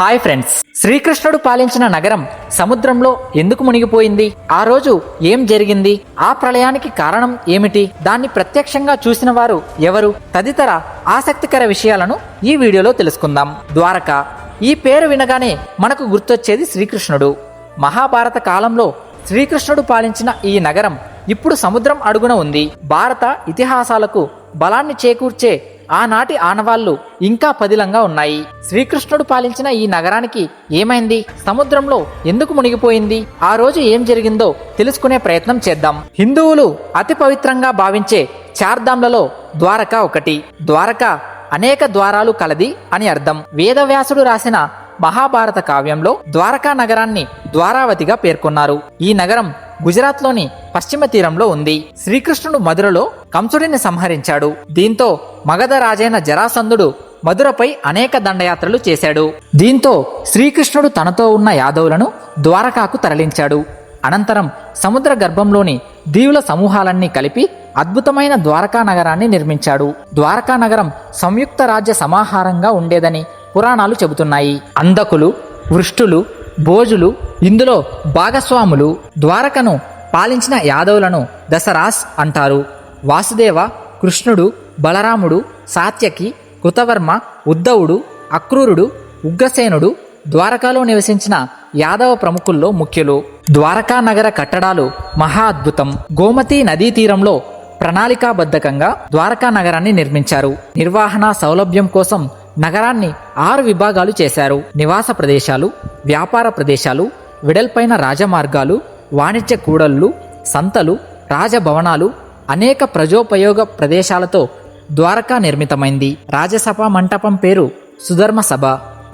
Hi friends. శ్రీకృష్ణుడు పాలించిన నగరం సముద్రంలో ఎందుకు మునిగిపోయింది? ఆ రోజు ఏం జరిగింది? ఆ ప్రళయానికి కారణం ఏమిటి? దాన్ని ప్రత్యక్షంగా చూసిన వారు ఎవరు? తదితర ఆసక్తికర విషయాలను ఈ వీడియోలో తెలుసుకుందాం. ద్వారక. ఈ పేరు వినగానే మనకు గుర్తొచ్చేది శ్రీకృష్ణుడు. మహాభారత కాలంలో శ్రీకృష్ణుడు పాలించిన ఈ నగరం ఇప్పుడు సముద్రం అడుగున ఉంది. భారత ఇతిహాసాలకు బలాన్ని చేకూర్చే ఆనాటి ఆనవాళ్ళు ఇంకా పదిలంగా ఉన్నాయి. శ్రీకృష్ణుడు పాలించిన ఈ నగరానికి ఏమైంది? సముద్రంలో ఎందుకు మునిగిపోయింది? ఆ రోజు ఏం జరిగిందో తెలుసుకునే ప్రయత్నం చేద్దాం. హిందువులు అతి పవిత్రంగా భావించే చార్ధాంలలో ద్వారక ఒకటి. ద్వారక అనేక ద్వారాలు కలది అని అర్థం. వేదవ్యాసుడు రాసిన మహాభారత కావ్యంలో ద్వారకా నగరాన్ని ద్వారావతిగా పేర్కొన్నారు. ఈ నగరం గుజరాత్లోని పశ్చిమ తీరంలో ఉంది. శ్రీకృష్ణుడు మధురలో కంసుడిని సంహరించాడు. దీంతో మగధ రాజైన జరాసంధుడు మధురపై అనేక దండయాత్రలు చేశాడు. దీంతో శ్రీకృష్ణుడు తనతో ఉన్న యాదవులను ద్వారకాకు తరలించాడు. అనంతరం సముద్ర గర్భంలోని దీవుల సమూహాలన్నీ కలిపి అద్భుతమైన ద్వారకా నగరాన్ని నిర్మించాడు. ద్వారకా నగరం సంయుక్త రాజ్య సమాహారంగా ఉండేదని పురాణాలు చెబుతున్నాయి. అందకులు వృష్టులు భోజులు ఇందులో భాగస్వాములు ద్వారకను పాలించిన యాదవులను దసరాస్ అంటారు. వాసుదేవ కృష్ణుడు బలరాముడు సాత్యకి కృతవర్మ ఉద్ధవుడు అక్రూరుడు ఉగ్రసేనుడు ద్వారకాలో నివసించిన యాదవ ప్రముఖుల్లో ముఖ్యులు. ద్వారకా నగర కట్టడాలు మహా అద్భుతం. గోమతి నదీ తీరంలో ప్రణాళికాబద్ధకంగా ద్వారకా నగరాన్ని నిర్మించారు. నిర్వహణ సౌలభ్యం కోసం నగరాన్ని ఆరు విభాగాలు చేశారు. నివాస ప్రదేశాలు వ్యాపార ప్రదేశాలు వెడల్పైన రాజమార్గాలు వాణిజ్య కూడళ్ళు సంతలు రాజభవనాలు అనేక ప్రజోపయోగ ప్రదేశాలతో ద్వారకా నిర్మితమైంది. రాజసభ మంటపం పేరు సుధర్మ సభ.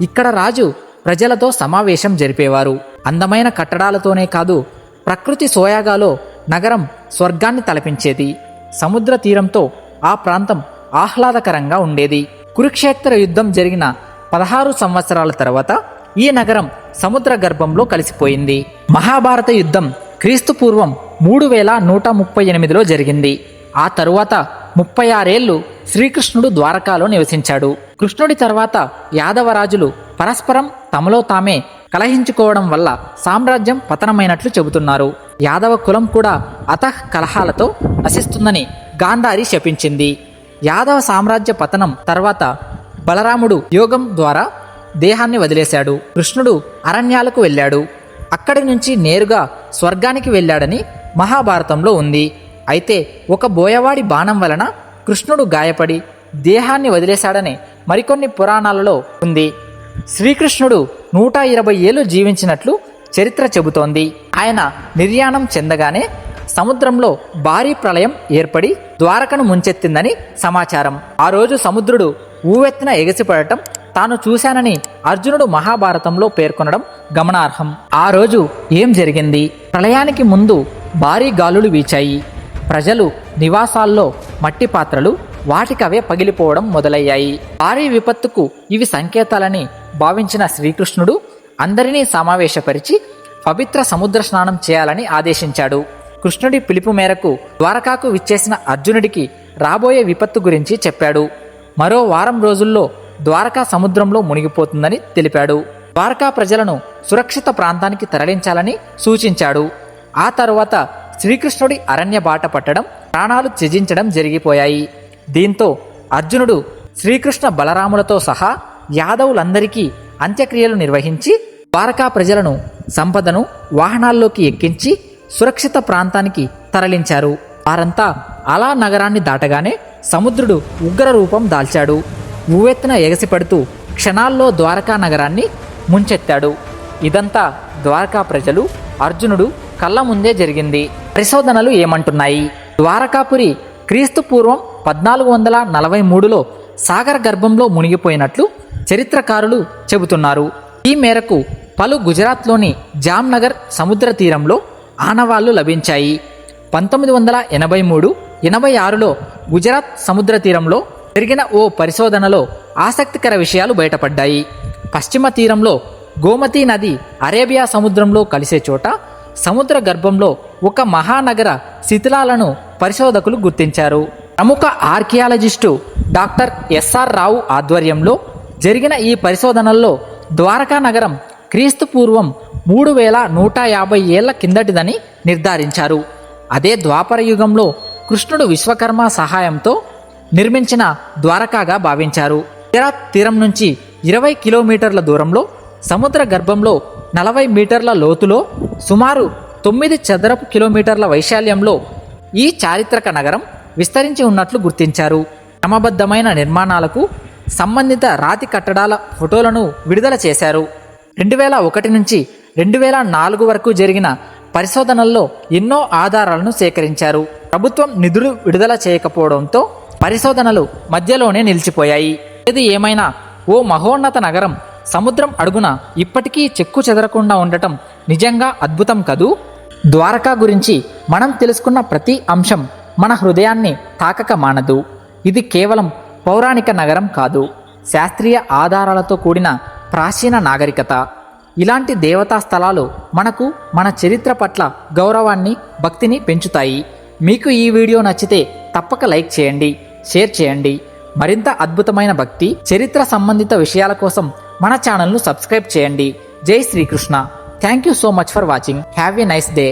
ఇక్కడ రాజు ప్రజలతో సమావేశం జరిపేవారు. అందమైన కట్టడాలతోనే కాదు ప్రకృతి సోయాగాలో నగరం స్వర్గాన్ని తలపించేది. సముద్ర తీరంతో ఆ ప్రాంతం ఆహ్లాదకరంగా ఉండేది. కురుక్షేత్ర యుద్ధం జరిగిన పదహారు సంవత్సరాల తర్వాత ఈ నగరం సముద్ర గర్భంలో కలిసిపోయింది. మహాభారత యుద్ధం క్రీస్తు పూర్వం మూడు వేల నూట ముప్పై ఎనిమిదిలో జరిగింది. ఆ తరువాత ముప్పై ఆరేళ్ళు శ్రీకృష్ణుడు ద్వారకాలో నివసించాడు. కృష్ణుడి తర్వాత యాదవరాజులు పరస్పరం తమలో తామే కలహించుకోవడం వల్ల సామ్రాజ్యం పతనమైనట్లు చెబుతున్నారు. యాదవ కులం కూడా అతః కలహాలతో నశిస్తుందని గాంధారి శపించింది. యాదవ సామ్రాజ్య పతనం తర్వాత బలరాముడు యోగం ద్వారా దేహాన్ని వదిలేశాడు. కృష్ణుడు అరణ్యాలకు వెళ్ళాడు. అక్కడి నుంచి నేరుగా స్వర్గానికి వెళ్ళాడని మహాభారతంలో ఉంది. అయితే ఒక బోయవాడి బాణం వలన కృష్ణుడు గాయపడి దేహాన్ని వదిలేశాడని మరికొన్ని పురాణాలలో ఉంది. శ్రీకృష్ణుడు నూట ఇరవై ఏళ్ళు జీవించినట్లు చరిత్ర చెబుతోంది. ఆయన నిర్యాణం చెందగానే సముద్రంలో భారీ ప్రళయం ఏర్పడి ద్వారకను ముంచెత్తిందని సమాచారం. ఆ రోజు సముద్రుడు ఊవెత్తిన ఎగసిపడటం తాను చూశానని అర్జునుడు మహాభారతంలో పేర్కొనడం గమనార్హం. ఆ రోజు ఏం జరిగింది? ప్రళయానికి ముందు భారీ గాలులు వీచాయి. ప్రజలు నివాసాల్లో మట్టి పాత్రలు వాటికవే పగిలిపోవడం మొదలయ్యాయి. భారీ విపత్తుకు ఇవి సంకేతాలని భావించిన శ్రీకృష్ణుడు అందరినీ సమావేశపరిచి పవిత్ర సముద్ర స్నానం చేయాలని ఆదేశించాడు. కృష్ణుడి పిలుపు మేరకు ద్వారకాకు విచ్చేసిన అర్జునుడికి రాబోయే విపత్తు గురించి చెప్పాడు. మరో వారం రోజుల్లో ద్వారకా సముద్రంలో మునిగిపోతుందని తెలిపాడు. ద్వారకా ప్రజలను సురక్షిత ప్రాంతానికి తరలించాలని సూచించాడు. ఆ తరువాత శ్రీకృష్ణుడి అరణ్య బాట పట్టడం ప్రాణాలు త్యజించడం జరిగిపోయాయి. దీంతో అర్జునుడు శ్రీకృష్ణ బలరాములతో సహా యాదవులందరికీ అంత్యక్రియలు నిర్వహించి ద్వారకా ప్రజలను సంపదను వాహనాల్లోకి ఎక్కించి సురక్షిత ప్రాంతానికి తరలించారు. వారంతా అలా నగరాన్ని దాటగానే సముద్రుడు ఉగ్ర రూపం దాల్చాడు. ఉవ్వెత్తున ఎగసిపడుతూ క్షణాల్లో ద్వారకా నగరాన్ని ముంచెత్తాడు. ఇదంతా ద్వారకా ప్రజలు అర్జునుడు కళ్ళ ముందే జరిగింది. పరిశోధనలు ఏమంటున్నాయి? ద్వారకాపురి క్రీస్తు పూర్వం పద్నాలుగు వందల నలభై మూడులో సాగర గర్భంలో మునిగిపోయినట్లు చరిత్రకారులు చెబుతున్నారు. ఈ మేరకు పలు గుజరాత్లోని జామ్నగర్ సముద్ర తీరంలో ఆనవాళ్ళు లభించాయి. పంతొమ్మిది వందల ఎనభై మూడు ఎనభై ఆరులో గుజరాత్ సముద్ర తీరంలో జరిగిన ఓ పరిశోధనలో ఆసక్తికర విషయాలు బయటపడ్డాయి. పశ్చిమ తీరంలో గోమతీ నది అరేబియా సముద్రంలో కలిసే చోట సముద్ర గర్భంలో ఒక మహానగర శిథిలాలను పరిశోధకులు గుర్తించారు. ప్రముఖ ఆర్కియాలజిస్టు డాక్టర్ ఎస్ఆర్ రావు ఆధ్వర్యంలో జరిగిన ఈ పరిశోధనల్లో ద్వారకా నగరం క్రీస్తు పూర్వం మూడు వేల నూట యాభై ఏళ్ళ కిందటిదని నిర్ధారించారు. అదే ద్వాపర యుగంలో కృష్ణుడు విశ్వకర్మ సహాయంతో నిర్మించిన ద్వారకాగా భావించారు. గుజరాత్ తీరం నుంచి ఇరవై కిలోమీటర్ల దూరంలో సముద్ర గర్భంలో నలభై మీటర్ల లోతులో సుమారు తొమ్మిది చదరపు కిలోమీటర్ల వైశాల్యంలో ఈ చారిత్రక నగరం విస్తరించి ఉన్నట్లు గుర్తించారు. క్రమబద్ధమైన నిర్మాణాలకు సంబంధిత రాతి కట్టడాల ఫోటోలను విడుదల చేశారు. రెండు వేల ఒకటి నుంచి రెండు వేల నాలుగు వరకు జరిగిన పరిశోధనల్లో ఎన్నో ఆధారాలను సేకరించారు. ప్రభుత్వం నిధులు విడుదల చేయకపోవడంతో పరిశోధనలు మధ్యలోనే నిలిచిపోయాయి. ఏది ఏమైనా ఓ మహోన్నత నగరం సముద్రం అడుగున ఇప్పటికీ చెక్కు చెదరకుండా ఉండటం నిజంగా అద్భుతం కదూ? ద్వారకా గురించి మనం తెలుసుకున్న ప్రతి అంశం మన హృదయాన్ని తాకక మానదు. ఇది కేవలం పౌరాణిక నగరం కాదు. శాస్త్రీయ ఆధారాలతో కూడిన ప్రాచీన నాగరికత. ఇలాంటి దేవతా స్థలాలు మనకు మన చరిత్ర పట్ల గౌరవాన్ని భక్తిని పెంచుతాయి. మీకు ఈ వీడియో నచ్చితే తప్పక లైక్ చేయండి షేర్ చేయండి. మరింత అద్భుతమైన భక్తి చరిత్ర సంబంధిత విషయాల కోసం మన ఛానల్ను సబ్స్క్రైబ్ చేయండి. జై Srikrishna. Thank you so much for watching have a nice day